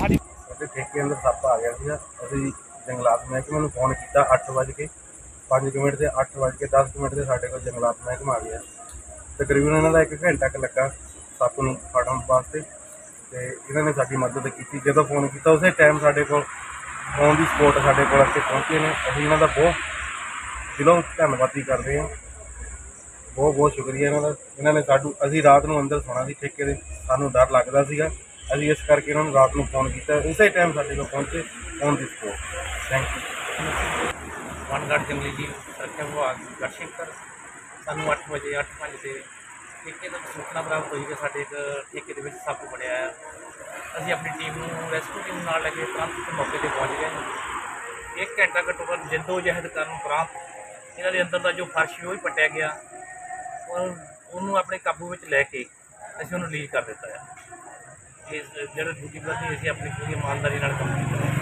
ਸਾਡੀ ਸਾਡੇ ਠੇਕੇ ਅੰਦਰ ਸੱਪ ਆ ਗਿਆ ਸੀਗਾ। ਅਸੀਂ ਜੰਗਲਾਤ ਮਹਿਕਮੇ ਨੂੰ ਫੋਨ ਕੀਤਾ 8 ਵਜੇ ਕੇ 5 ਮਿੰਟ ਤੇ 8 ਵਜੇ ਕੇ 10 ਮਿੰਟ ਤੇ ਸਾਡੇ ਕੋਲ ਜੰਗਲਾਤ ਮਹਿਕਮਾ ਆ ਗਿਆ। ਤਕਰੀਬਨ ਇਹਨਾਂ ਦਾ 1 ਘੰਟਾ ਕੁ ਲੱਗਾ ਸੱਪ ਨੂੰ ਫੜਨ ਵਾਸਤੇ ਤੇ ਇਹਨਾਂ ਨੇ ਸਾਡੀ ਮਦਦ ਕੀਤੀ। ਜਦੋਂ ਫੋਨ ਕੀਤਾ ਉਸੇ ਟਾਈਮ ਸਾਡੇ ਕੋਲ ਫੋਨ ਦੀ ਸਪੋਰਟ ਸਾਡੇ ਕੋਲ ਅੱਗੇ ਪਹੁੰਚੇ ਨੇ। ਅਸੀਂ ਇਹਨਾਂ ਦਾ ਬਹੁਤ ਦਿਲੋਂ ਧੰਨਵਾਦੀ ਕਰਦੇ ਹਾਂ। ਬਹੁਤ ਬਹੁਤ ਸ਼ੁਕਰੀਆ ਇਹਨਾਂ ਦਾ। ਇਹਨਾਂ ਨੇ ਸਾਡੂ ਅਸੀਂ ਰਾਤ ਨੂੰ ਅੰਦਰ ਸੋਣਾ ਸੀ ਠੇਕੇ ਦੇ ਸਾਨੂੰ ਡਰ ਲੱਗਦਾ ਸੀਗਾ। ਅਸੀਂ ਇਸ ਕਰਕੇ ਇਹਨਾਂ ਨੂੰ ਰਾਤ ਨੂੰ ਫੋਨ ਕੀਤਾ। ਉਸੇ ਟਾਈਮ ਸਾਡੇ ਕੋਲ ਪਹੁੰਚੇ on the spot thank you ਵਨਗੜ ਜੰਗਲੀ ਜੀ, ਸੁਰੱਖਿਆ ਵਿਭਾਗ ਗੜਸ਼ੰਕਰ ਸਾਨੂੰ 8 ਵਜੇ 8:05 ਤੇ ਠੇਕੇ ਤੋਂ ਸੂਚਨਾ ਪ੍ਰਾਪਤ ਹੋਈ ਕਿ ਸਾਡੇ ਇੱਕ ਠੇਕੇ ਦੇ ਵਿੱਚ ਸੱਪ ਵੜਿਆ ਹੈ ਅਸੀਂ ਆਪਣੀ ਟੀਮ ਨੂੰ ਰੈਸਕਿਊ ਟੀਮ ਨਾਲ ਲੈ ਕੇ ਤੁਰੰਤ ਮੌਕੇ ਤੇ ਪਹੁੰਚ ਗਏ ਇੱਕ ਘੰਟਾ ਘੱਟੋ ਘੱਟ ਜਿੰਦੋ ਜਹਿਦ ਕਰਨ ਉਪਰੰਤ ਇਹਨਾਂ ਦੇ ਅੰਦਰ ਦਾ ਜੋ ਫਰਸ਼ ਉਹ ਹੀ ਪੱਟਿਆ ਗਿਆ। ਔਰ ਉਹਨੂੰ ਆਪਣੇ ਕਾਬੂ ਵਿੱਚ ਲੈ ਕੇ ਅਸੀਂ ਉਹਨੂੰ ਰਿਲੀਜ਼ ਕਰ ਦਿੱਤਾ ਹੈ ਇਸ ਜਿਹੜੇ ਦੂਜੀ ਗੱਲ ਅਸੀਂ ਆਪਣੀ ਪੂਰੀ ਇਮਾਨਦਾਰੀ ਨਾਲ ਕੰਮ ਕੀਤਾ।